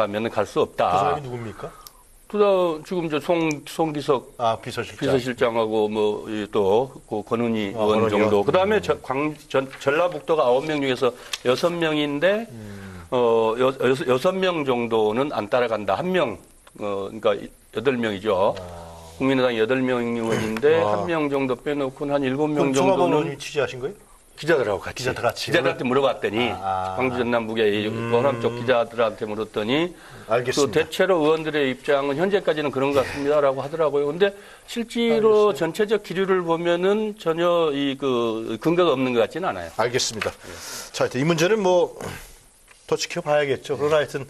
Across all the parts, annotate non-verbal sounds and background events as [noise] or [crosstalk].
가면 갈수그 없다. 사람이 누굽니까? 그다음 지금 저송 송기석 아 비서실장. 비서실장하고 뭐또그 권은희 아, 의원? 정도. 그다음에 저, 광, 전, 전라북도가 아홉 명 중에서 여섯 명인데 음. 어 여, 여섯, 명 정도는 안 따라간다. 한 명. 어 그러니까 여덟 명이죠. 국민의당 여덟 명 의원인데 아. 한명 정도 빼놓고는 한 일곱 명 정도는 취재하신 거예요? 기자들하고 같이 기자들 같이. 기자들한테 물어봤더니 아. 광주 전남북의 이 호남 쪽 기자들한테 물었더니 알겠습니다. 그 대체로 의원들의 입장은 현재까지는 그런 것 같습니다라고 하더라고요. 근데 실제로 전체적 기류를 보면은 전혀 이 그 근거가 없는 것 같지는 않아요. 알겠습니다. 자, 이 문제는 뭐 더 지켜봐야겠죠. 그러나 하여튼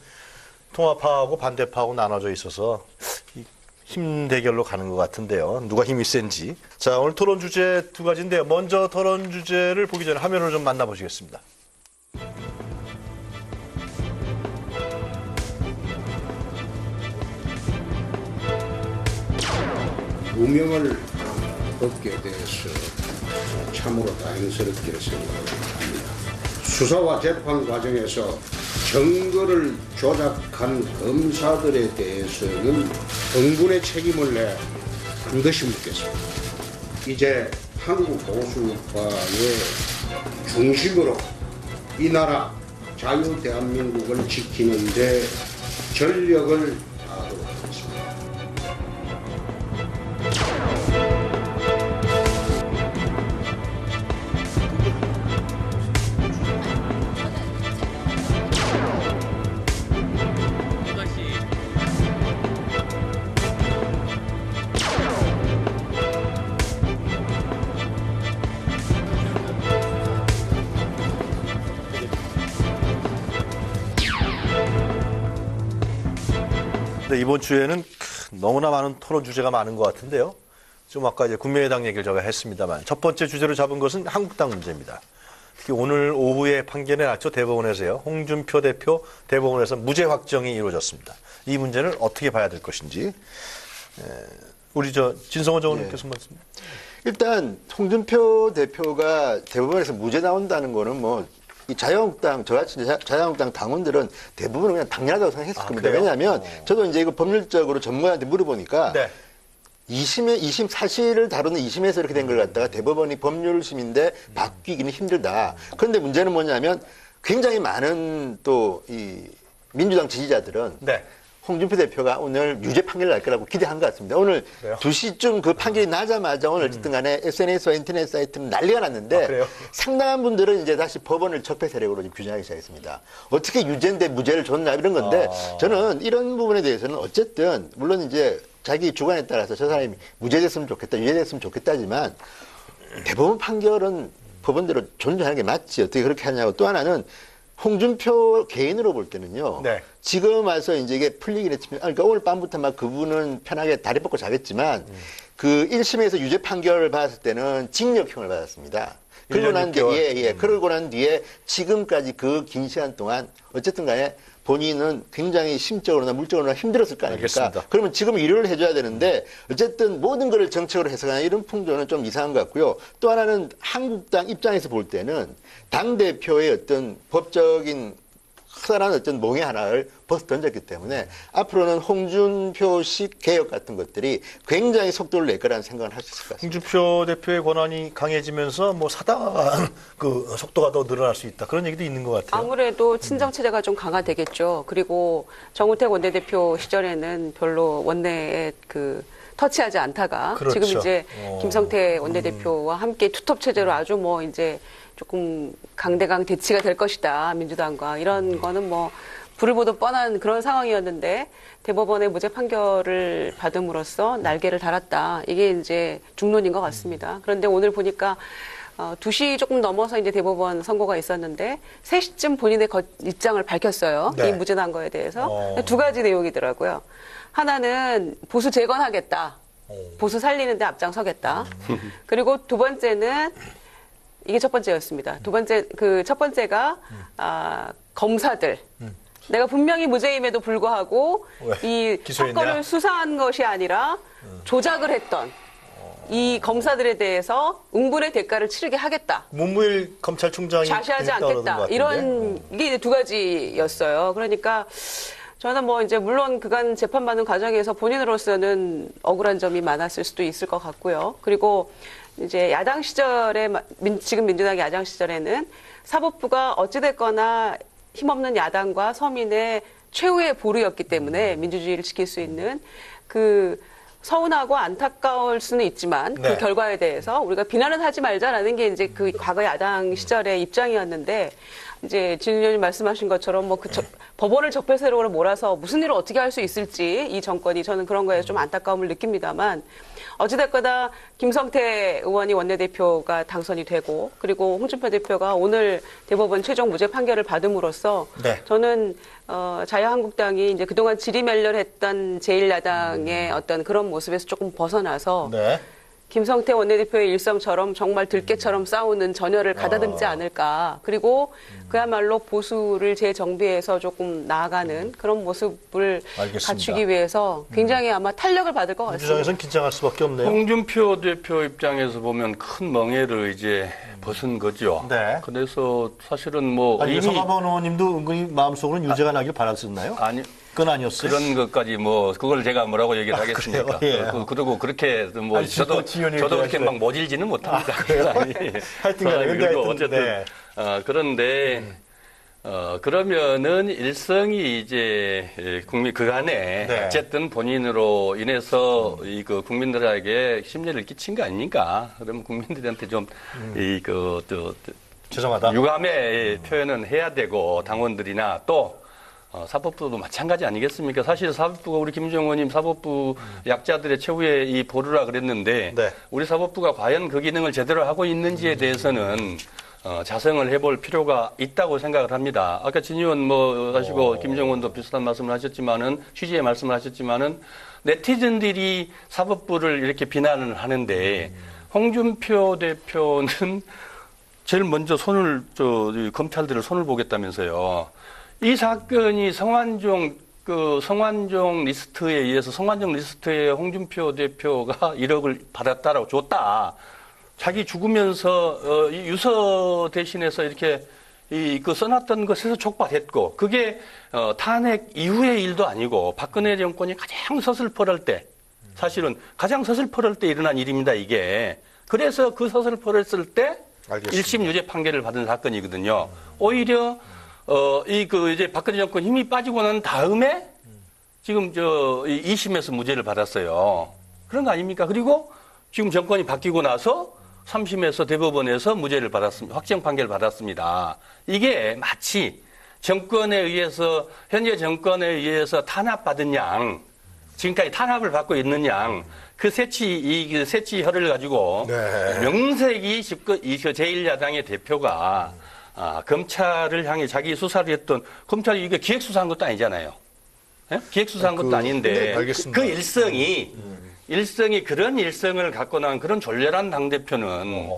통합하고 반대파하고 나눠져 있어서 이 힘 대결로 가는 것 같은데요. 누가 힘이 센지. 자, 오늘 토론 주제 두 가지인데요. 먼저 토론 주제를 보기 전에 화면으로 좀 만나보시겠습니다. 무명을 얻게 돼서 참으로 다행스럽게 생각합니다. 수사와 재판 과정에서 증거를 조작한 검사들에 대해서는 응분의 책임을 내 반드시 묻겠습니다. 이제 한국 보수파의 중심으로 이 나라 자유 대한민국을 지키는데 전력을 다하도록 근데 이번 주에는 크, 너무나 많은 토론 주제가 많은 것 같은데요. 좀 아까 이제 국민의당 얘기를 제가 했습니다만 첫 번째 주제로 잡은 것은 한국당 문제입니다. 특히 오늘 오후에 판결에 났죠 대법원에서요. 홍준표 대표 대법원에서 무죄 확정이 이루어졌습니다. 이 문제를 어떻게 봐야 될 것인지 에, 우리 저 진성호 전 의원님께서 말씀. 일단 홍준표 대표가 대법원에서 무죄 나온다는 거는 뭐 이 자유한국당 저같이 자- 자유한국당 당원들은 대부분은 그냥 당연하다고 생각했을 아, 겁니다. 그래요? 왜냐하면 어. 저도 이제 이거 법률적으로 전문가한테 물어보니까 네. 2심에 2심 사실을 다루는 2심에서 이렇게 된 걸 갖다가 대법원이 법률심인데 바뀌기는 힘들다. 그런데 문제는 뭐냐면 굉장히 많은 또 이 민주당 지지자들은 네. 홍준표 대표가 오늘 유죄 판결을 날 거라고 기대한 것 같습니다. 오늘 그래요? 2시쯤 그 판결이 나자마자 오늘 어쨌든 간에 SNS와 인터넷 사이트는 난리가 났는데 아? 상당한 분들은 이제 다시 법원을 적폐 세력으로 지금 규정하기 시작했습니다. 어떻게 유죄인데 무죄를 줬나 이런 건데 아. 저는 이런 부분에 대해서는 어쨌든 물론 이제 자기 주관에 따라서 저 사람이 무죄됐으면 좋겠다, 유죄됐으면 좋겠다지만 대법원 판결은 법원대로 존중하는 게 맞지 어떻게 그렇게 하냐고 또 하나는 홍준표 개인으로 볼 때는요. 네. 지금 와서 이제 이게 풀리긴 했지만, 아, 그러니까 오늘 밤부터 막 그분은 편하게 다리 뻗고 자겠지만, 그 1심에서 유죄 판결을 받았을 때는 징역형을 받았습니다. 그러고 1년 난 뒤에, 6개월. 예, 예. 그러고 난 뒤에 지금까지 그 긴 시간 동안 어쨌든 간에 본인은 굉장히 심적으로나 물적으로나 힘들었을 거 아닙니까? 알겠습니다. 그러면 지금 위로를 해줘야 되는데 어쨌든 모든 것을 정책으로 해석하는 이런 풍조는 좀 이상한 것 같고요. 또 하나는 한국당 입장에서 볼 때는 당 대표의 어떤 법적인 커다란 어떤 몽에 하나를 벗어 던졌기 때문에 앞으로는 홍준표식 개혁 같은 것들이 굉장히 속도를 낼 거라는 생각을 할 수 있을 것 같습니다. 홍준표 대표의 권한이 강해지면서 뭐 사당한 그 속도가 더 늘어날 수 있다 그런 얘기도 있는 것 같아요. 아무래도 친정 체제가 좀 강화되겠죠. 그리고 정우택 원내대표 시절에는 별로 원내에 그 터치하지 않다가 그렇죠. 지금 이제 어. 김성태 원내대표와 함께 투톱 체제로 아주 뭐 이제 조금 강대강 대치가 될 것이다 민주당과 이런 음. 거는 뭐 불을 보듯 뻔한 그런 상황이었는데 대법원의 무죄 판결을 받음으로써 날개를 달았다 이게 이제 중론인 것 같습니다. 그런데 오늘 보니까 어, 2시 조금 넘어서 이제 대법원 선고가 있었는데 3시쯤 본인의 거- 입장을 밝혔어요. 네. 이 무죄 난 거에 대해서. 어. 두 가지 내용이더라고요. 하나는 보수 재건하겠다. 어. 보수 살리는데 앞장서겠다. 그리고 두 번째는 이게 첫 번째였습니다. 두 번째 그 첫 번째가 아, 검사들. 내가 분명히 무죄임에도 불구하고 왜? 이 기소했냐? 사건을 수사한 것이 아니라 조작을 했던 이 검사들에 대해서 응분의 대가를 치르게 하겠다. 문무일 검찰총장이 자시하지 않겠다. 같은데. 이런 이게 두 가지였어요. 그러니까 저는 뭐 이제 물론 그간 재판받는 과정에서 본인으로서는 억울한 점이 많았을 수도 있을 것 같고요. 그리고 이제 야당 시절에 지금 민주당 야당 시절에는 사법부가 어찌됐거나 힘없는 야당과 서민의 최후의 보루였기 때문에 민주주의를 지킬 수 있는 그 서운하고 안타까울 수는 있지만 네. 그 결과에 대해서 우리가 비난은 하지 말자라는 게 이제 그 과거 야당 시절의 입장이었는데 이제 진 의원님 말씀하신 것처럼 뭐 그 법원을 적폐세력으로 몰아서 무슨 일을 어떻게 할 수 있을지 이 정권이 저는 그런 거에 좀 안타까움을 느낍니다만 어찌됐거나 김성태 의원이 원내대표가 당선이 되고 그리고 홍준표 대표가 오늘 대법원 최종 무죄 판결을 받음으로써 네. 저는 어, 자유한국당이 이제 그동안 지리멸렬했던 제1야당의 어떤 그런 모습에서 조금 벗어나서 네. 김성태 원내대표의 일성처럼 정말 들깨처럼 싸우는 전열을 가다듬지 않을까. 그리고 그야말로 보수를 재정비해서 조금 나아가는 그런 모습을 알겠습니다. 갖추기 위해서 굉장히 아마 탄력을 받을 것 같습니다. 민주당에서는 긴장할 수밖에 없네요. 홍준표 대표 입장에서 보면 큰 멍해를 이제 벗은 거죠. 네. 그래서 사실은 뭐 아니, 이미 서가번 의원님도 은근히 마음속으로는 유죄가 나길 바랐었나요? 아니 그건 아니었어요. 그런 것까지 뭐 그걸 제가 뭐라고 얘기를 아, 하겠습니까? 그래요? 예. 그- 그리고 그렇게 뭐 아니, 저도 저도 그렇게. 막 모질지는 못합니다. 아니, 하여튼 간에 근데 그리고 하여튼, 어쨌든 네. 어, 그런데 어, 그러면은 일성이 이제 예, 국민 그간에 네. 어쨌든 본인으로 인해서 이그 국민들에게 심리를 끼친 거 아닙니까? 그러면 국민들한테 좀 이그저 죄송하다. 유감의 표현은 해야 되고 당원들이나 또 어, 사법부도 마찬가지 아니겠습니까? 사실 사법부가 우리 김정은 의원님 사법부 약자들의 최후의 이 보루라 그랬는데 네. 우리 사법부가 과연 그 기능을 제대로 하고 있는지에 대해서는 어, 자성을 해볼 필요가 있다고 생각을 합니다. 아까 진 의원 뭐 하시고 김정은도 비슷한 말씀을 하셨지만은 취지의 말씀을 하셨지만은 네티즌들이 사법부를 이렇게 비난을 하는데 홍준표 대표는 제일 먼저 손을 저이 검찰들을 손을 보겠다면서요. 이 사건이 성완종 그 성완종 리스트에 의해서 성완종 리스트에 홍준표 대표가 [laughs] 1억을 받았다라고 줬다. 자기 죽으면서 어, 이 유서 대신해서 이렇게 이 그 써놨던 것에서 촉발했고 그게 어, 탄핵 이후의 일도 아니고 박근혜 정권이 가장 서슬퍼럴 때 사실은 가장 서슬퍼럴 때 일어난 일입니다 이게 그래서 그 서슬퍼렸을 때 알겠습니다. 1심 유죄 판결을 받은 사건이거든요. 오히려 어 이 그 이제 박근혜 정권 힘이 빠지고 난 다음에 지금 저 2심에서 무죄를 받았어요. 그런 거 아닙니까? 그리고 지금 정권이 바뀌고 나서 3심에서 대법원에서 무죄를 받았습니다. 확정 판결을 받았습니다. 이게 마치 정권에 의해서 현재 정권에 의해서 탄압받은 양 지금까지 탄압을 받고 있는 양, 그 세치, 이그 세치 혀를 가지고 네. 명색이 집권, 이 제1야당의 대표가 아, 검찰을 향해 자기 수사를 했던 검찰이 이게 기획 수사한 것도 아니잖아요. 예? 기획 수사한 것도 아닌데 네, 알겠습니다. 그 일성이 일성이 그런 일성을 갖고 난 그런 졸렬한 당 대표는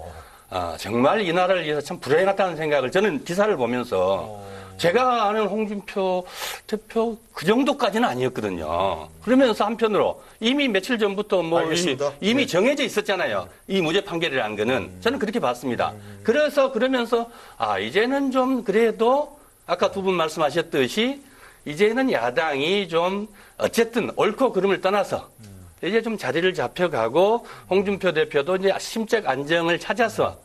아, 정말 이 나라를 위해서 참 불행하다는 생각을 저는 기사를 보면서 제가 아는 홍준표 대표 그 정도까지는 아니었거든요. 그러면서 한편으로 이미 며칠 전부터 뭐 알겠습니다. 이, 미 네. 정해져 있었잖아요. 이 무죄 판결이라는 거는 저는 그렇게 봤습니다. 그래서 그러면서 아 이제는 좀 그래도 아까 두 분 말씀하셨듯이 이제는 야당이 좀 어쨌든 옳고 그름을 떠나서 이제 좀 자리를 잡혀가고 홍준표 대표도 이제 심적 안정을 찾아서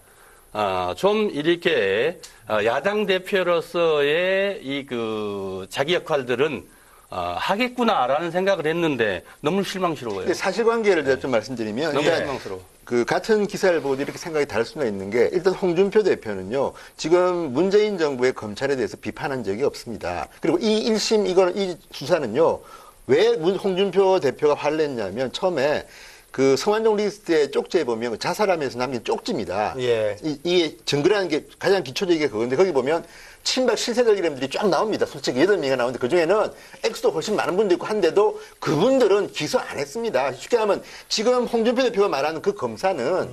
아, 좀 이렇게 어, 야당 대표로서의 이 그 자기 역할들은 어, 하겠구나라는 생각을 했는데 너무 실망스러워요. 사실관계를 제가 좀 말씀드리면 너무 실망스러워. 그 같은 기사를 보고 이렇게 생각이 다를 수가 있는 게 일단 홍준표 대표는요 지금 문재인 정부의 검찰에 대해서 비판한 적이 없습니다. 그리고 이 1심 이거 이 수사는요 왜 문- 홍준표 대표가 화를 냈냐면 처음에 그 성완종 리스트의 쪽지에 보면 그 자살하면서 남긴 쪽지입니다. 예. 이, 이게 증거라는 게 가장 기초적인 게 그건데 거기 보면 친박 실세들 이름들이 쫙 나옵니다. 솔직히 여덟 명이 나오는데 그 중에는 액수도 훨씬 많은 분도 있고 한데도 그분들은 기소 안 했습니다. 쉽게 하면 지금 홍준표 대표가 말하는 그 검사는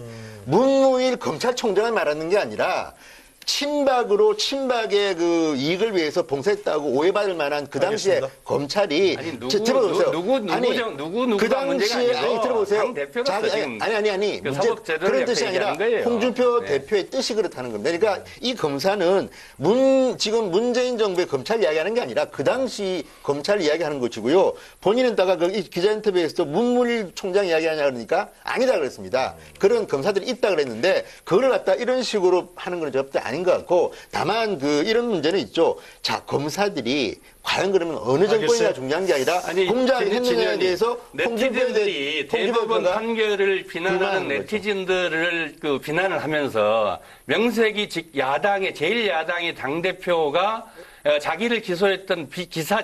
문무일 검찰총장을 말하는 게 아니라 친박으로 친박의 그 이익을 위해서 봉사했다고 오해받을 만한 그 당시에 알겠습니다. 검찰이 아니, 누구, 저- 들어보세요. 누구, 누구, 아니, 누구, 누구, 누구가 그 당시에 아니 들어보세요. 당 지금 아니 아니 아니 그 문제 사법제도를 그런 뜻이 아니라 얘기하는 거예요. 홍준표 네. 대표의 뜻이 그렇다는 겁니다. 그러니까 이 검사는 문 지금 문재인 정부의 검찰 이야기하는 게 아니라 그 당시 검찰 이야기하는 것이고요. 본인은 다가 그 기자 인터뷰에서도 문무일 총장 이야기하냐 그러니까 아니다 그랬습니다. 그런 검사들이 있다 그랬는데 그걸 갖다 이런 식으로 하는 건 절대 아닌 것 같고 다만 그 이런 문제는 있죠. 자 검사들이 과연 그러면 어느 정권이나. 중요한 게 아니라 아니, 공작을 진- 했느냐에 대해서 네티즌들이 대표가 판결을 비난하는. 네티즌들을 그 비난을 하면서 명색이 직 야당의 제일 야당의 당 대표가 어, 자기를 기소했던 비, 기사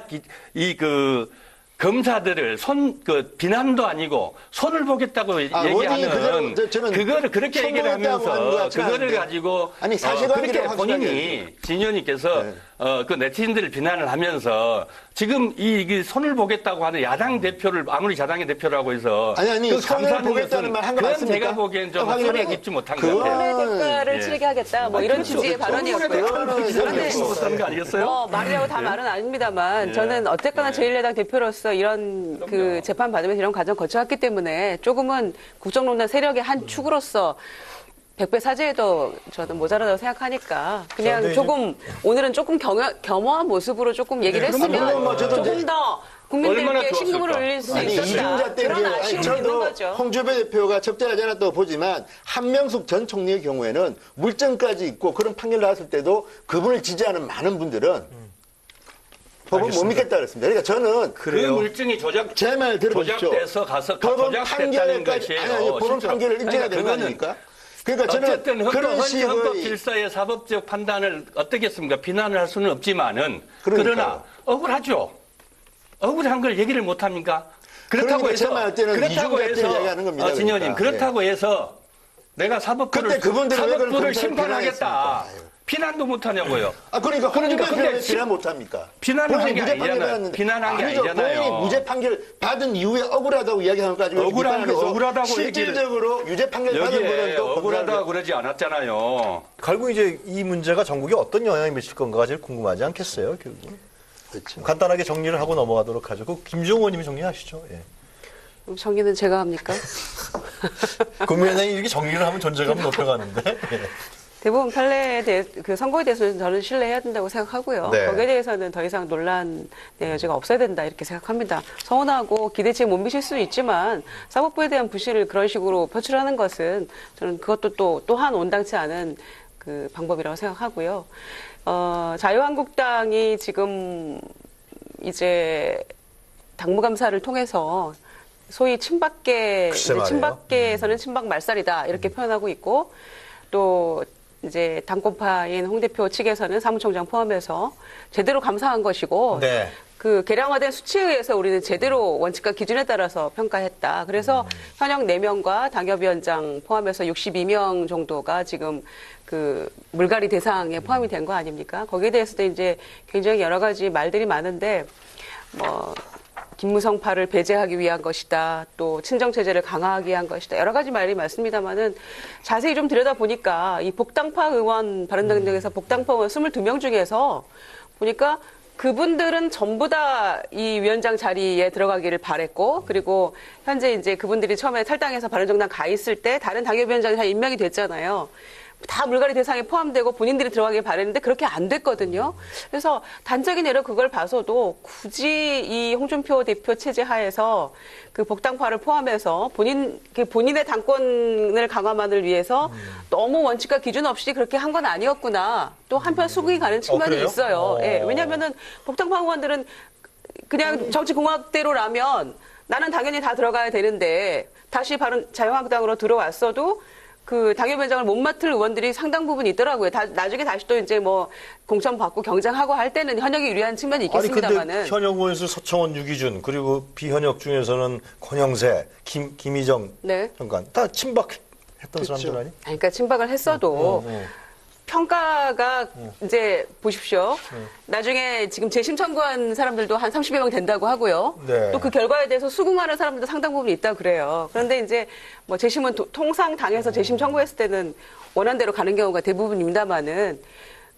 이 그 검사들을 손 그 비난도 아니고 손을 보겠다고 아, 얘기하는 그대로 저- 저는 그거를 그렇게 얘기를 하면서 그거를. 가지고 아니, 어, 사실관계를 그렇게 본인이 진현이께서 네. 어, 그 네티즌들을 비난을 하면서 지금 이, 이 손을 보겠다고 하는 야당 대표를 아무리 야당의 대표라고 해서 아니, 아니, 그 손을 감사하는 보겠다는 말한거 그건 맞습니까? 제가 보기엔 좀 소리가 보고. 깊지 못한 것 같아요. 대가를 예. 치르게 하겠다. 뭐 이런 취지의 발언이었고요. 그런데 거 아니겠어요? 뭐 말이라고 다 말은 아닙니다만 저는 어쨌거나 제1야당 대표로서 이런 그 재판 받으면서 이런 과정 거쳐왔기 때문에 조금은 국정농단 세력의 한 축으로서 백배 사죄에도 저는 모자라다고 생각하니까 그냥 그런데 조금 오늘은 조금 겸허, 겸허한 모습으로 조금 얘기를 네, 했으면 뭐 저도 조금 더 국민들께 좋았을까? 신금을 울릴 수 아니 있었다. 그런 아니, 아쉬움이 있는 저도 거죠. 홍준표 대표가 적절하지 않았다고 보지만 한명숙 전 총리의 경우에는 물증까지 있고 그런 판결 나왔을 때도 그분을 지지하는 많은 분들은 법은 못 알겠습니다. 믿겠다 그랬습니다. 그러니까 저는 그 물증이 조작 제 말 들어보십시오. 조작돼서 가서 법원 조작됐다는 판결까지 것이에요. 아니, 아니, 법원 실제로. 판결을 인정해야 그러니까 되는 거 그거는 아닙니까? 그러니까 저는 어쨌든 헌법, 그런 헌- 헌법 식의 질서의 사법적 판단을 어떻게 했습니까? 비난을 할 수는 없지만은 그러니까요. 그러나 억울하죠. 억울한 걸 얘기를 못 합니까? 그렇다고 그러니까 제 해서 말 때는 그렇다고 이중잣대를 해서 이야기하는 겁니다, 어, 진현님 그러니까. 그렇다고 해서 내가 사법부를 그때 왜 그런 사법부를 심판하겠다. 비난했습니까? 비난도 못 하냐고요. 아 그러니까 그러니까 근데 비난 못 합니까? 비난을 본인이 한게 무죄 판결 아니잖아요. 받았는데 비난한 게 아니죠. 아니잖아요. 본인이 무죄 판결 받은 이후에 억울하다고 이야기하는 거 가지고 억울한 거, 비판하면서 억울하다고 실질적으로 유죄 판결 받은 분은 여기에 또 억울하다고 그러지 않았잖아요. 결국 이제 이 문제가 전국에 어떤 영향을 미칠 건가가 제일 궁금하지 않겠어요, 결국은. 그렇죠. 간단하게 정리를 하고 넘어가도록 하죠. 그 김종호님이 정리하시죠. 예. 정의는 제가 합니까? [laughs] 국민의당이 이렇게 정리를 하면 존재감이 높여가는데. 예. [laughs] 대부분 판례에 대해 그 선거에 대해서는 저는 신뢰해야 된다고 생각하고요. 네. 거기에 대해서는 더 이상 논란의 여지가 없어야 된다 이렇게 생각합니다. 서운하고 기대치에 못 미칠 수는 있지만 사법부에 대한 부실을 그런 식으로 표출하는 것은 저는 그것도 또 또한 온당치 않은 그 방법이라고 생각하고요. 어, 자유한국당이 지금 이제 당무감사를 통해서 소위 친박계. 친박계에서는 친박 말살이다 이렇게 표현하고 있고 또 이제 당권파인 홍 대표 측에서는 사무총장 포함해서 제대로 감사한 것이고 네. 그 개량화된 수치에 의해서 우리는 제대로 원칙과 기준에 따라서 평가했다. 그래서 현역 4명과 당협위원장 포함해서 62명 정도가 지금 그 물갈이 대상에 포함이 된 거 아닙니까? 거기에 대해서도 이제 굉장히 여러 가지 말들이 많은데 뭐 김무성파를 배제하기 위한 것이다. 또 친정 체제를 강화하기 위한 것이다. 여러 가지 말이 많습니다만은 자세히 좀 들여다 보니까 이 복당파 의원 바른당 등에서 복당파 의원 22명 중에서 보니까 그분들은 전부 다 이 위원장 자리에 들어가기를 바랬고 그리고 현재 이제 그분들이 처음에 탈당해서 바른정당 가 있을 때 다른 당협위원장이 다 임명이 됐잖아요. 다 물갈이 대상에 포함되고 본인들이 들어가길 바랬는데 그렇게 안 됐거든요. 그래서 단적인 예로 그걸 봐서도 굳이 이 홍준표 대표 체제 하에서 그 복당파를 포함해서 본인 그 본인의 당권을 강화만을 위해서 너무 원칙과 기준 없이 그렇게 한 건 아니었구나. 또 한편 수긍이 가는 측면이 그래요? 있어요. 어. 예, 왜냐하면은 복당파 의원들은 그냥 정치 공학대로라면 나는 당연히 다 들어가야 되는데 다시 바른 자유한국당으로 들어왔어도 그 당협위원장을 못 맡을 의원들이 상당 부분 있더라고요. 다, 나중에 다시 또 이제 뭐 공천 받고 경쟁하고 할 때는 현역이 유리한 측면이 아니 근데 있겠습니다만은 현역 의원수 서청원, 유기준 그리고 비현역 중에서는 권영세, 김 김희정 네. 장관 다 친박 했던 사람들 아니? 아니, 그러니까 친박을 했어도 어, 어. 평가가 이제 보십시오. 나중에 지금 재심 청구한 사람들도 한 30여 명 된다고 하고요. 네. 또 그 결과에 대해서 수긍하는 사람들도 상당 부분 있다 그래요. 그런데 이제 뭐 재심은 도- 통상 당에서 재심 청구했을 때는 원한대로 가는 경우가 대부분입니다만은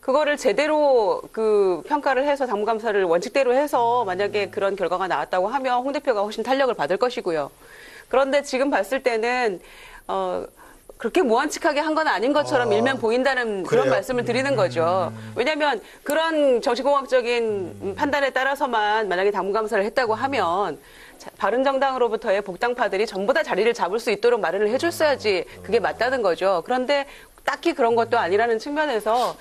그거를 제대로 그 평가를 해서 당무감사를 원칙대로 해서 만약에 그런 결과가 나왔다고 하면 홍 대표가 훨씬 탄력을 받을 것이고요. 그런데 지금 봤을 때는 어 그렇게 무한칙하게 한 건 아닌 것처럼 일면 보인다는 그런 그래요? 말씀을 드리는 거죠. 왜냐하면 그런 정치공학적인 판단에 따라서만 만약에 당무감사를 했다고 하면 자- 바른정당으로부터의 복당파들이 전부 다 자리를 잡을 수 있도록 마련을 해줬어야지 그게 맞다는 거죠. 그런데 딱히 그런 것도 아니라는 측면에서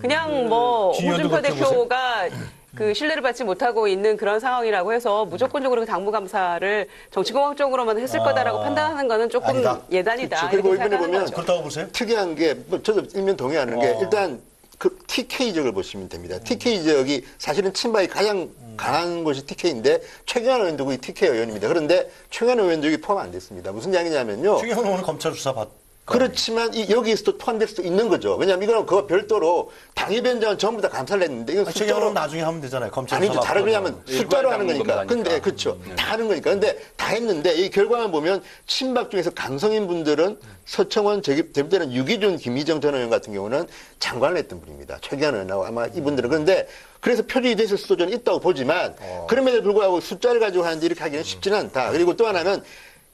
그냥 뭐 홍준표 그렇게 보세요? 대표가 그 신뢰를 받지 못하고 있는 그런 상황이라고 해서 무조건적으로 그 당무감사를 정치공학적으로만 했을 아, 거다라고 판단하는 거는 조금 아니다. 예단이다. 그렇죠. 그리고 이번에 보면 거죠. 그렇다고 보세요? 특이한 게, 뭐 저도 일면 동의하는 게, 어. 일단 그 TK 지역을 보시면 됩니다. TK 지역이 사실은 친박이 가장 강한 곳이 TK인데, 최경환 의원도 이 TK 의원입니다. 그런데 최경환 의원도 포함 안 됐습니다. 무슨 이야기냐면요. 최경환 의원은 검찰 수사 받. 그렇지만 이, 여기에서 도 포함될 수도 있는 거죠. 왜냐하면 이거는 그거 별도로 당협위원장은 전부 다 감사를 했는데, 이건 숫자로 나중에 하면 되잖아요. 검찰 아니죠. 다른. 왜냐하면 숫자로 하는 거니까. 근데. 그렇죠. 다 하는 거니까. 근데 다 했는데 이 결과만 보면 친박 중에서 강성인 분들은 서청원 대표되는 유기준 김희정 전 의원 같은 경우는 장관을 했던 분입니다. 최기한 의원하고 아마 이분들은 그런데 그래서 표준이 됐을 수도 저는 있다고 보지만 그럼에도 불구하고 숫자를 가지고 하는데 이렇게 하기는 쉽지는 않다. 그리고 또 하나는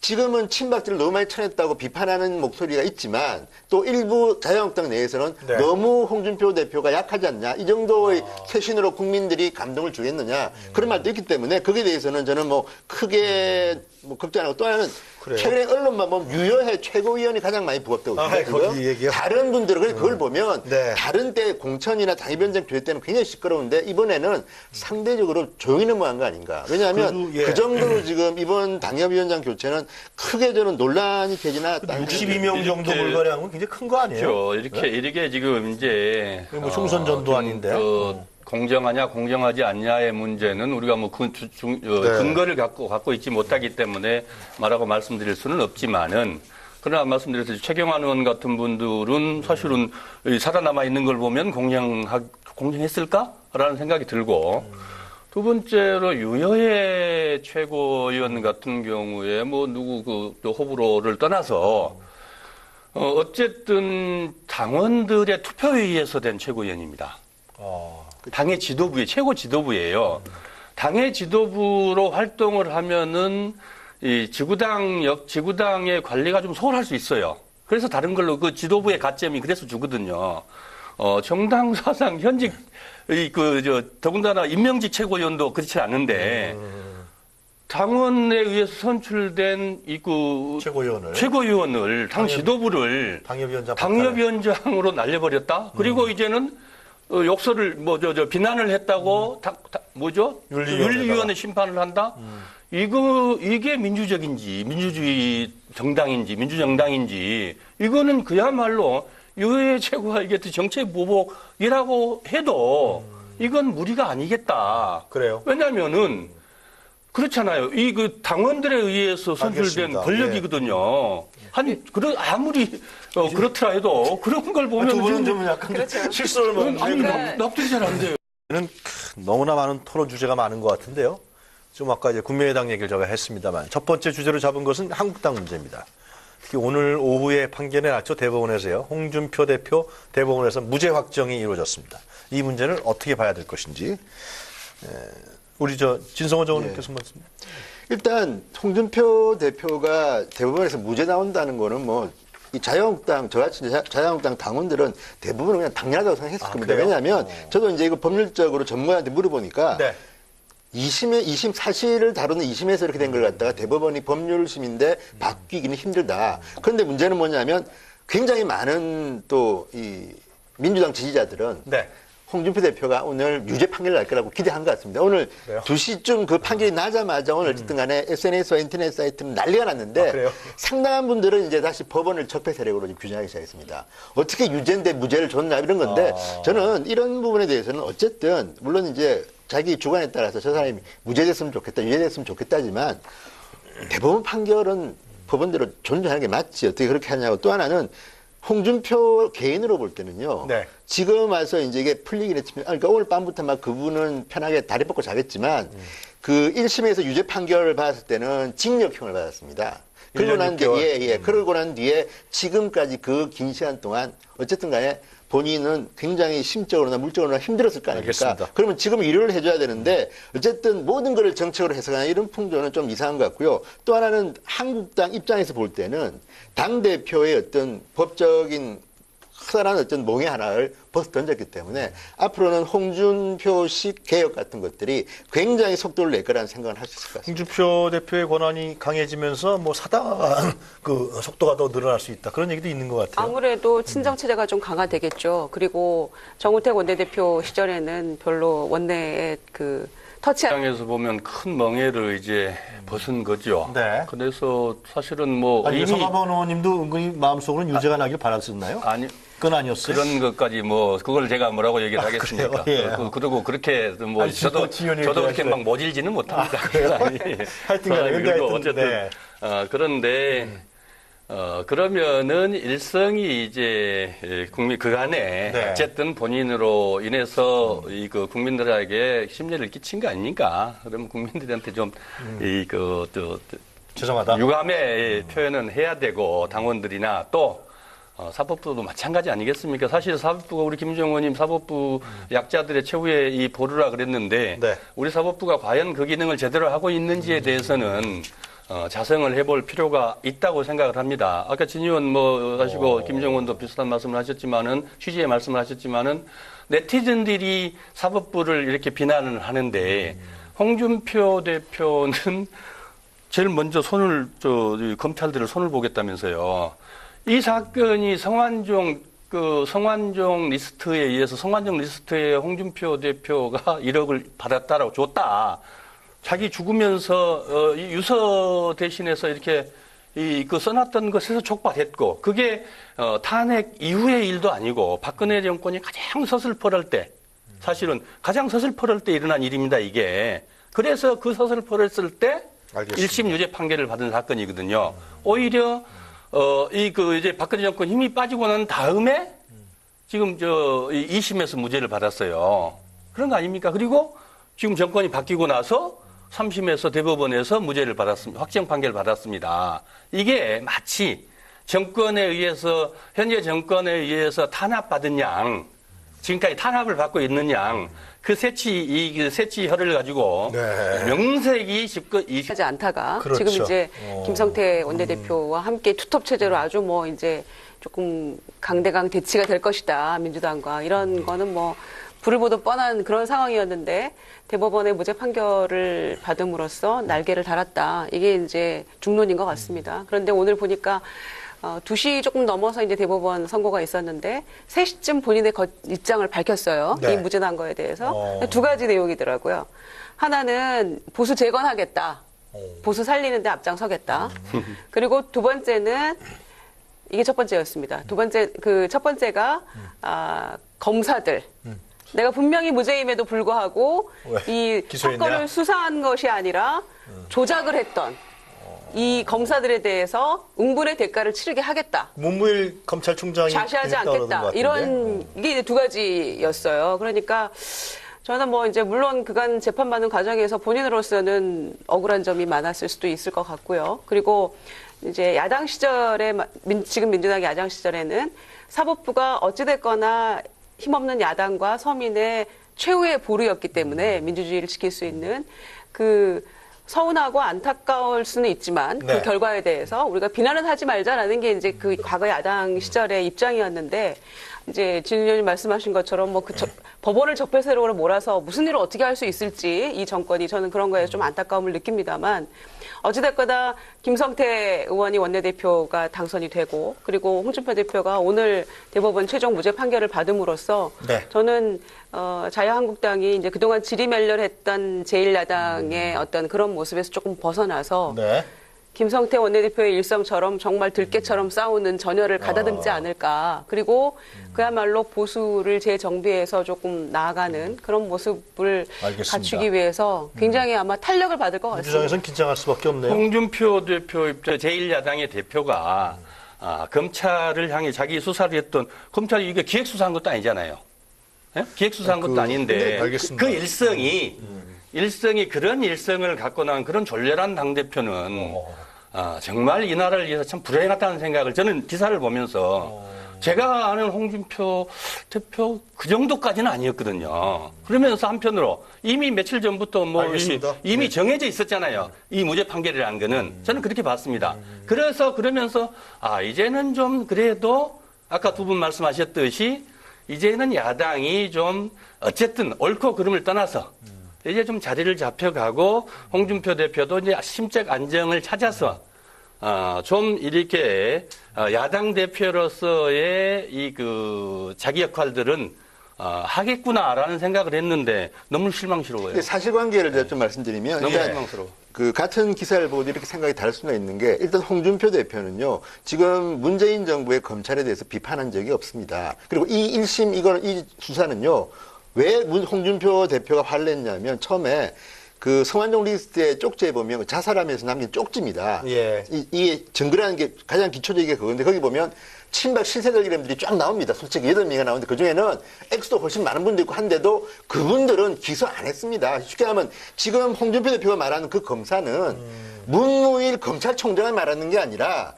지금은 친박들을 너무 많이 쳐냈다고 비판하는 목소리가 있지만 또 일부 자유한국당 내에서는 네. 너무 홍준표 대표가 약하지 않냐 이 정도의 쇄신으로 국민들이 감동을 주겠느냐 그런 말도 있기 때문에 거기에 대해서는 저는 뭐 크게 뭐 걱정하고 또 하나는 그래요? 최근에 언론만 보면 유여해 최고위원이 가장 많이 부각되고 아. 거기 얘기요? 다른 분들은 그래서 그걸 보면 네. 다른 때 공천이나 당협위원장 교회 때는 굉장히 시끄러운데 이번에는 상대적으로 조용히 넘어간 거 아닌가. 왜냐하면 그래도, 예. 그 정도로 지금 이번 당협위원장 교체는 크게 저는 논란이 되지나 62명 정도 이렇게- 물갈이 한건 굉장히 큰 거 아니에요? 그렇죠. 이렇게 이렇게 지금 이제 이게 뭐 총선 전도 좀 아닌데. 그 공정하냐 공정하지 않냐의 문제는 우리가 뭐 그, 주- 중- 어, 네. 근거를 갖고 갖고 있지 못하기 때문에 말하고 말씀드릴 수는 없지만은 그러나 말씀드렸듯이 최경환 의원 같은 분들은 사실은 이 살아남아 있는 걸 보면 공정하 공정했을까라는 생각이 들고 두 번째로 유여해 최고위원 같은 경우에 뭐 누구 그또 호불호를 떠나서 어, 어쨌든 당원들의 투표에 의해서 된 최고위원입니다. 어. 당의 지도부의 최고 지도부예요. 당의 지도부로 활동을 하면은 이 지구당 역 지구당의 관리가 좀 소홀할 수 있어요. 그래서 다른 걸로 그 지도부의 가점이 그래서 주거든요. 어, 정당 사상 현직 이그저 더군다나 임명직 최고위원도 그렇지 않은데 당원에 의해서 선출된 이그 최고위원을. 최고위원을 당 당협- 지도부를 당협위원장. 당협위원장으로 날려버렸다. 그리고 음. 이제는 어, 욕설을 뭐저 저 비난을 했다고 다- 다- 뭐죠? 음. 윤리위원회다가. 음. 윤리위원회 심판을 한다. 이거 이게 민주적인지 민주주의 정당인지 민주정당인지 이거는 그야말로 유해 최고가 이게 정책 보복이라고 해도 이건 무리가 아니겠다. 음. 그래요? 왜냐하면은 그렇잖아요. 이 그 당원들에 의해서 선출된 알겠습니다. 권력이거든요. 한 그런 아무리 어, 그렇더라 해도 그런 걸 보면 두 분은 좀- 좀 약간 그렇죠. 실수를 뭐 아니 는 납- 납득이 잘 안 돼요. 는 너무나 많은 토론 주제가 많은 것 같은데요. 좀 아까 이제 국민의당 얘기를 제가 했습니다만 첫 번째 주제로 잡은 것은 한국당 문제입니다. 특히 오늘 오후에 판결에 났죠 대법원에서요. 홍준표 대표 대법원에서 무죄 확정이 이루어졌습니다. 이 문제는 어떻게 봐야 될 것인지 에, 우리 저 진성호 전 의원님께서 말씀. 일단 홍준표 대표가 대법원에서 무죄 나온다는 거는 뭐이 자유한국당 저같이 자- 자유한국당 당원들은 대부분 그냥 당연하다고 생각했을 아, 겁니다. 그래요? 왜냐하면 어. 저도 이제 이거 법률적으로 전문가한테 물어보니까 네. 2심에 2심 사실을 다루는 2심에서 이렇게 된 걸 갖다가 대법원이 법률심인데 바뀌기는 힘들다. 그런데 문제는 뭐냐면 굉장히 많은 또 이 민주당 지지자들은 네. 홍준표 대표가 오늘 유죄 판결을 날 거라고 기대한 것 같습니다. 오늘 그래요? 2시쯤 그 판결이 나자마자 오늘 어쨌든 간에 SNS와 인터넷 사이트는 난리가 났는데 아? 상당한 분들은 이제 다시 법원을 적폐 세력으로 규정하기 시작했습니다. 어떻게 유죄인데 무죄를 줬나 이런 건데 아. 저는 이런 부분에 대해서는 어쨌든 물론 이제 자기 주관에 따라서 저 사람이 무죄됐으면 좋겠다, 유죄됐으면 좋겠다지만 대법원 판결은 법원대로 존중하는 게 맞지. 어떻게 그렇게 하냐고. 또 하나는 홍준표 개인으로 볼 때는요. 네. 지금 와서 이제 이게 풀리긴 했지만, 아, 그러니까 오늘 밤부터 막 그분은 편하게 다리 뻗고 자겠지만, 그 1심에서 유죄 판결을 받았을 때는 징역형을 받았습니다. 그러고 1년 난 뒤에, 6개월. 예, 예. 그러고 난 뒤에 지금까지 그 긴 시간 동안 어쨌든 간에 본인은 굉장히 심적으로나 물적으로나 힘들었을 거 아닙니까? 알겠습니다. 그러면 지금 위로를 해줘야 되는데 어쨌든 모든 것을 정책으로 해석하는 이런 풍조는 좀 이상한 것 같고요. 또 하나는 한국당 입장에서 볼 때는 당 대표의 어떤 법적인 커다란 어떤 몽에 하나를 벗어 던졌기 때문에 앞으로는 홍준표식 개혁 같은 것들이 굉장히 속도를 낼 거라는 생각을 할 수 있을 것 같습니다. 홍준표 대표의 권한이 강해지면서 뭐 사당화가 [laughs] 그 속도가 더 늘어날 수 있다. 그런 얘기도 있는 것 같아요. 아무래도 친정 체제가 좀 강화되겠죠. 그리고 정우택 원내대표 시절에는 별로 원내에 그 터치 입장에서 보면 큰 멍해를 이제 벗은 거죠. 네. 그래서 사실은 뭐 아니, 이미 서가번 의원님도 은근히 마음속으로는 유죄가 나길 바랐었나요? 아니 그 건 아니었어요. 그런 것까지 뭐 그걸 제가 뭐라고 얘기를 하겠습니까? 그래요? 예. 그, 그리고 그렇게 뭐 아니, 저도 저도 그렇게. 막 모질지는 못합니다. [laughs] 아니, 하여튼 간에 근데 그리고 하여튼, 어쨌든 네. 어, 그런데 어, 그러면은 일성이 이제 예, 국민 그간에 네. 어쨌든 본인으로 인해서 이그 국민들에게 심려를 끼친 거 아닙니까? 그러면 국민들한테 좀 이 그저 죄송하다. 유감의 표현은 해야 되고 당원들이나 또 어, 사법부도 마찬가지 아니겠습니까? 사실 사법부가 우리 김정은님 사법부 약자들의 최후의 이 보루라 그랬는데 네. 우리 사법부가 과연 그 기능을 제대로 하고 있는지에 대해서는 어, 자성을 해볼 필요가 있다고 생각을 합니다. 아까 진 의원 뭐 하시고 김정은도 비슷한 말씀을 하셨지만은 취지의 말씀을 하셨지만은 네티즌들이 사법부를 이렇게 비난을 하는데 홍준표 대표는 제일 먼저 손을 저이 검찰들을 손을 보겠다면서요. 이 사건이 성완종 그 성완종 리스트에 의해서 성완종 리스트에 홍준표 대표가 [laughs] 1억을 받았다라고 줬다. 자기 죽으면서 어, 이 유서 대신해서 이렇게 이 그 써놨던 것에서 촉발했고 그게 어, 탄핵 이후의 일도 아니고 박근혜 정권이 가장 서슬퍼럴 때 사실은 가장 서슬퍼럴 때 일어난 일입니다 이게 그래서 그 서슬퍼렸을 때 알겠습니다. 1심 유죄 판결을 받은 사건이거든요. 오히려 어 이 그 이제 박근혜 정권 힘이 빠지고 난 다음에 지금 저 2심에서 무죄를 받았어요. 그런 거 아닙니까? 그리고 지금 정권이 바뀌고 나서 3심에서 대법원에서 무죄를 받았습니다. 확정 판결을 받았습니다. 이게 마치 정권에 의해서 현재 정권에 의해서 탄압받은 양 지금까지 탄압을 받고 있는 양 그 세치 이 그 세치혈을 가지고 네. 명색이 집권 이 하지 않다가 그렇죠. 지금 이제 어. 김성태 원내대표와 함께 투톱 체제로 아주 뭐 이제 조금 강대강 대치가 될 것이다 민주당과 이런 거는 뭐 불을 보듯 뻔한 그런 상황이었는데 대법원의 무죄 판결을 받음으로써 날개를 달았다 이게 이제 중론인 것 같습니다. 그런데 오늘 보니까 어, 2시 조금 넘어서 이제 대법원 선고가 있었는데 3시쯤 본인의 거- 입장을 밝혔어요. 네. 이 무죄 난 거에 대해서. 어. 두 가지 내용이더라고요. 하나는 보수 재건하겠다. 어. 보수 살리는데 앞장서겠다. 그리고 두 번째는 이게 첫 번째였습니다. 두 번째 그 첫 번째가 아, 검사들. 내가 분명히 무죄임에도 불구하고 왜? 이 기소했냐? 사건을 수사한 것이 아니라 조작을 했던 이 검사들에 대해서 응분의 대가를 치르게 하겠다. 문무일 검찰총장이 그러는 것 않겠다. 같은데. 이런 이게 이제 두 가지였어요. 그러니까 저는 뭐 이제 물론 그간 재판받는 과정에서 본인으로서는 억울한 점이 많았을 수도 있을 것 같고요. 그리고 이제 야당 시절에 민- 지금 민주당 야당 시절에는 사법부가 어찌됐거나 힘없는 야당과 서민의 최후의 보루였기 때문에 민주주의를 지킬 수 있는 그 서운하고 안타까울 수는 있지만 네. 그 결과에 대해서 우리가 비난은 하지 말자라는 게 이제 그 과거 야당 시절의 입장이었는데 이제 진 의원님 말씀하신 것처럼 뭐그 법원을 적폐세력으로 몰아서 무슨 일을 어떻게 할 수 있을지 이 정권이 저는 그런 거에 좀 안타까움을 느낍니다만 어찌됐거나 김성태 의원이 원내대표가 당선이 되고 그리고 홍준표 대표가 오늘 대법원 최종 무죄 판결을 받음으로써 네. 저는 어, 자유한국당이 이제 그동안 지리멸렬했던 제1야당의 어떤 그런 모습에서 조금 벗어나서 네. 김성태 원내대표의 일성처럼 정말 들깨처럼 싸우는 전열을 가다듬지 않을까. 그리고 그야말로 보수를 재정비해서 조금 나아가는 그런 모습을 알겠습니다. 갖추기 위해서 굉장히 아마 탄력을 받을 것 같습니다. 민주당에서는 긴장할 수밖에 없네요. 홍준표 대표 입장 제1야당의 대표가 아, 검찰을 향해 자기 수사를 했던 검찰이 이게 기획 수사한 것도 아니잖아요. 예? 기획 수사한 것도 아닌데 네, 알겠습니다. 그 일성이 일성이 그런 일성을 갖고 난 그런 졸렬한 당 대표는 아, 정말 이 나라를 위해서 참 불행하다는 생각을 저는 기사를 보면서 제가 아는 홍준표 대표 그 정도까지는 아니었거든요. 그러면서 한편으로 이미 며칠 전부터 뭐 알겠습니다. 이, 미 정해져 있었잖아요. 이 무죄 판결이라는 거는 저는 그렇게 봤습니다. 그래서 그러면서 아 이제는 좀 그래도 아까 두 분 말씀하셨듯이 이제는 야당이 좀 어쨌든 옳고 그름을 떠나서 이제 좀 자리를 잡혀가고 홍준표 대표도 이제 심적 안정을 찾아서 아, 좀 이렇게 어, 야당 대표로서의 이 그 자기 역할들은 어, 하겠구나라는 생각을 했는데 너무 실망스러워요. 사실관계를 제가 좀 말씀드리면 너무 일단 실망스러워. 그 같은 기사를 보고 이렇게 생각이 다를 수가 있는 게 일단 홍준표 대표는요 지금 문재인 정부의 검찰에 대해서 비판한 적이 없습니다. 그리고 이 1심 이거는 이 수사는요 왜 문- 홍준표 대표가 화를 냈냐면 처음에 그 성완종 리스트의 쪽지에 보면 자살하면서 남긴 쪽지입니다. 예. 이, 이게 증거라는 게 가장 기초적인 게 그건데 거기 보면 친박 실세들 이름들이 쫙 나옵니다. 솔직히 여덟 명이 나오는데 그 중에는 X도 훨씬 많은 분도 있고 한데도 그분들은 기소 안 했습니다. 쉽게 하면 지금 홍준표 대표가 말하는 그 검사는 문무일 검찰총장을 말하는 게 아니라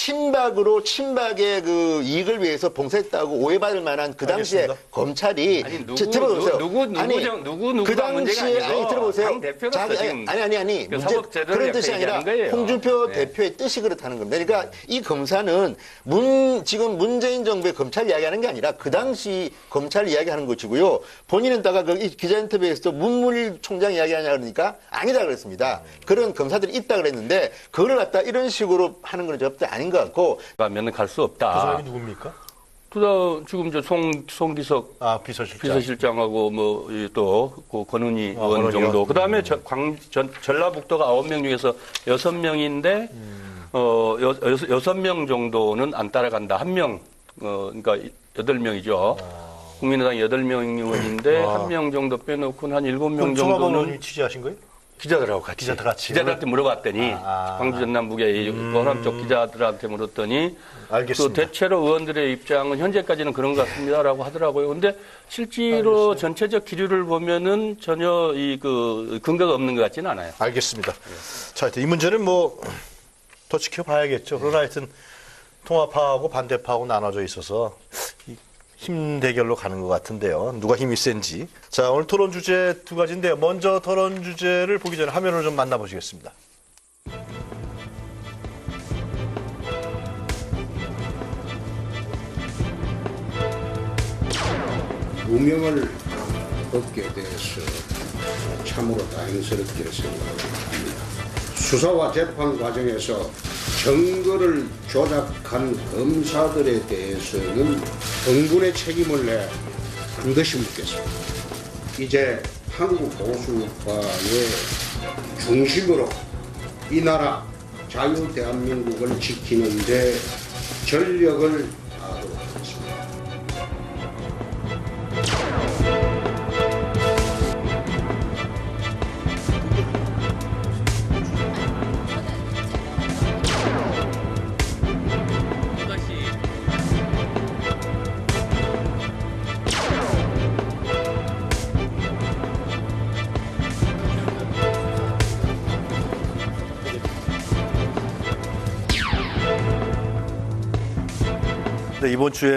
친박으로 친박의 그 이익을 위해서 봉사했다고 오해받을 만한 그 당시에 알겠습니다. 검찰이 아니, 누구, 저- 들어보세요. 누구, 누구, 아니, 정- 누구, 누구가 그 문제가 당시에 아니 들어보세요. 당 자기- 지금 아니 아니 아니 그 문제 사법 제도를 그런 뜻이 아니라 얘기하는 거예요. 홍준표 네. 대표의 뜻이 그렇다는 겁니다. 그러니까 이 검사는 문 지금 문재인 정부의 검찰 이야기하는 게 아니라 그 당시 검찰 이야기하는 것이고요. 본인은 다가 그 이 기자 인터뷰에서도 문무일 총장 이야기하냐 그러니까 아니다 그랬습니다. 그런 검사들이 있다 그랬는데 그거를 갖다 이런 식으로 하는 건 절대 아닌 것 같고 가면 갈수그 없다. 사람이 누굽니까? 그 지금 저 송, 송기석 아 비서실장. 비서실장하고 뭐또그 권은희 아, 의원 정도. 의원. 그다음에 저, 광, 전, 전라북도가 아홉 명 중에서 여섯 명인데 어 여, 여, 여섯 명 정도는 안 따라간다. 한 명, 어 그러니까 여덟 명이죠. 국민의당 여덟 명 의원인데 아. 한명 정도 빼놓고 한 일곱 명 정도는 취재하신 거예요? 기자들하고 같이 기자들 같이. 기자들한테 물어봤더니 아. 광주 전남북의 이 호남 쪽 기자들한테 물었더니 알겠습니다. 그 대체로 의원들의 입장은 현재까지는 그런 것 같습니다라고 하더라고요. 근데 실제로 전체적 기류를 보면은 전혀 이 그 근거가 없는 것 같지는 않아요. 알겠습니다. 자, 하여튼 이 문제는 뭐 더 지켜봐야겠죠. 그러나 하여튼 통합하고 반대파하고 나눠져 있어서 이 힘 대결로 가는 것 같은데요. 누가 힘이 센지. 자, 오늘 토론 주제 두 가지인데요. 먼저 토론 주제를 보기 전에 화면을 좀 만나보시겠습니다. 무명을 얻게 돼서 참으로 다행스럽게 생각합니다. 수사와 재판 과정에서 증거를 조작한 검사들에 대해서는 응분의 책임을 내 반드시 묻겠습니다. 이제 한국 보수파의 중심으로 이 나라 자유 대한민국을 지키는데 전력을 이번 주에